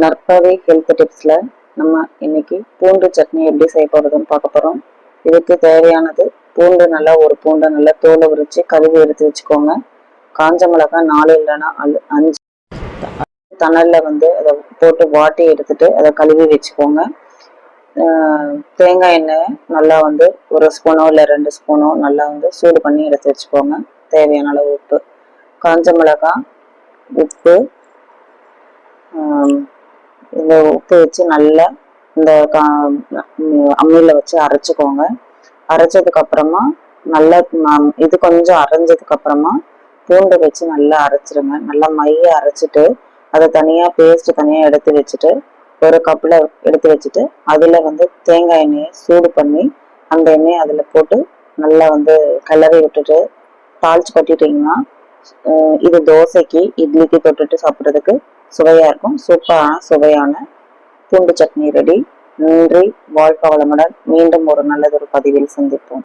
நற்பவி health டிப்ஸில் நம்ம இன்னைக்கு பூண்டு சட்னி எப்படி செய்ய போகிறதுன்னு பார்க்க போகிறோம் இதுக்கு தேவையானது பூண்டு நல்லா ஒரு பூண்டை நல்லா தோலை உரித்து கழுவி எடுத்து வச்சுக்கோங்க. காஞ்ச மிளகாய் நாலு இல்லைன்னா அல் அஞ்சு. தணலில் வந்து அதை போட்டு வாட்டி எடுத்துட்டு அதை கழுவி வச்சுக்கோங்க. தேங்காய் எண்ணெய் நல்லா வந்து ஒரு ஸ்பூனோ இல்லை ரெண்டு ஸ்பூனோ நல்லா வந்து சூடு பண்ணி எடுத்து வச்சுக்கோங்க. தேவையான அளவு உப்பு. காஞ்ச மிளகாய் உப்பு இந்த உப்பு வச்சு நல்லா இந்த கா அம்மியில் வச்சு அரைச்சிக்கோங்க. அரைச்சதுக்கு அப்புறமா நல்லா இது கொஞ்சம் அரைஞ்சதுக்கு அப்புறமா பூண்டு வச்சு நல்லா அரைச்சிருங்க. நல்லா மைய அரைச்சிட்டு அதை தனியாக பேஸ்ட் தனியாக எடுத்து வச்சுட்டு ஒரு கப்பில் எடுத்து வச்சுட்டு அதில் வந்து தேங்காய் எண்ணெயை சூடு பண்ணி அந்த எண்ணெயை அதில் போட்டு நல்லா வந்து கிளறி விட்டுட்டு தாளிச்சு கொட்டிட்டீங்கன்னா இது தோசைக்கு இட்லிக்கு தொட்டுட்டு சாப்பிட்றதுக்கு சுவையாக இருக்கும். சூப்பரான சுவையான பூண்டு சட்னி ரெடி நன்றி. வாழ்க வளமுடன். மீண்டும் ஒரு நல்லதொரு பதிவில் சந்திப்போம்.